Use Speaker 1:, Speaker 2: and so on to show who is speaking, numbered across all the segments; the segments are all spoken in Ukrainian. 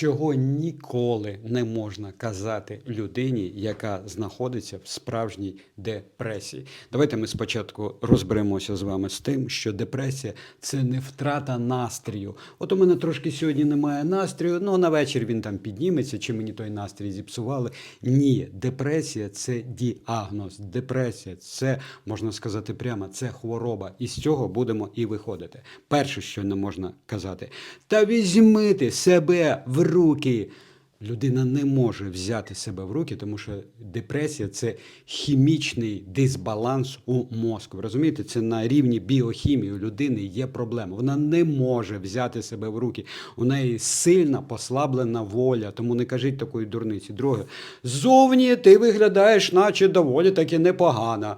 Speaker 1: чого ніколи не можна казати людині, яка знаходиться в справжній депресії. Давайте ми спочатку розберемося з вами з тим, що депресія це не втрата настрію. От у мене трошки сьогодні немає настрію, ну на вечір він там підніметься, чи мені той настрій зіпсували. Ні, депресія це діагноз. Депресія це можна сказати прямо, це хвороба. І з цього будемо і виходити. Перше, що не можна казати, та візьми ти себе в руки. Людина не може взяти себе в руки, тому що депресія це хімічний дисбаланс у мозку. Розумієте, це на рівні біохімії у людини є проблема. Вона не може взяти себе в руки. У неї сильна послаблена воля, тому не кажіть такої дурниці. Друге, зовні ти виглядаєш, наче доволі таки непогана.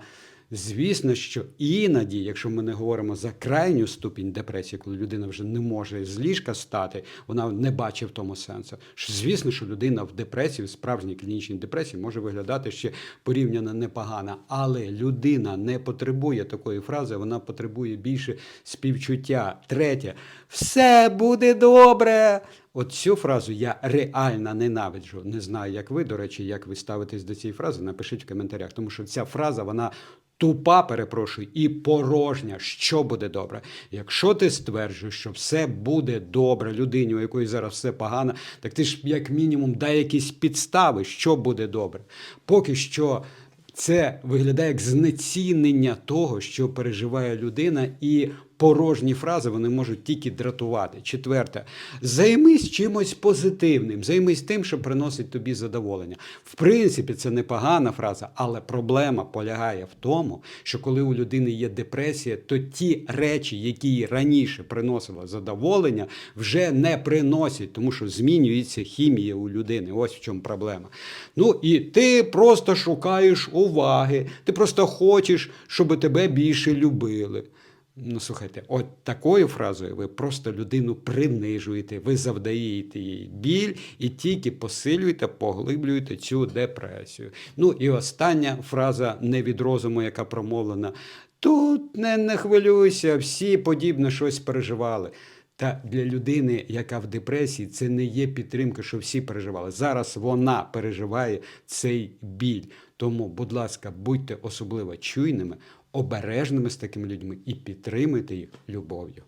Speaker 1: Звісно, що іноді, якщо ми не говоримо за крайню ступінь депресії, коли людина вже не може з ліжка стати, вона не бачить в тому сенсу. Звісно, що людина в депресії, в справжній клінічній депресії, може виглядати ще порівняно непогано. Але людина не потребує такої фрази, вона потребує більше співчуття. Третє, все буде добре. От цю фразу я реально ненавиджу. Не знаю, як ви, до речі, як ви ставитесь до цієї фрази, напишіть в коментарях, тому що ця фраза, вона тупа, перепрошую, і порожня. Що буде добре? Якщо ти стверджуєш, що все буде добре людині, у якої зараз все погано, так ти ж як мінімум дай якісь підстави, що буде добре. Поки що. Це виглядає як знецінення того, що переживає людина, і порожні фрази вони можуть тільки дратувати. Четверте, займись чимось позитивним, займись тим, що приносить тобі задоволення. В принципі, це непогана фраза, але проблема полягає в тому, що коли у людини є депресія, то ті речі, які раніше приносили задоволення, вже не приносять, тому що змінюється хімія у людини. Ось в чому проблема. Ну і ти просто шукаєш уваги, ти просто хочеш, щоб тебе більше любили. Ну, слухайте, от такою фразою ви просто людину принижуєте, ви завдаєте їй біль і тільки посилюєте, поглиблюєте цю депресію. Ну і остання фраза не від розуму, яка промовлена. Тут не, не хвилюйся, всі подібне щось переживали. Та для людини, яка в депресії, це не є підтримка, що всі переживали. Зараз вона переживає цей біль. Тому, будь ласка, будьте особливо чуйними, обережними з такими людьми і підтримуйте їх любов'ю.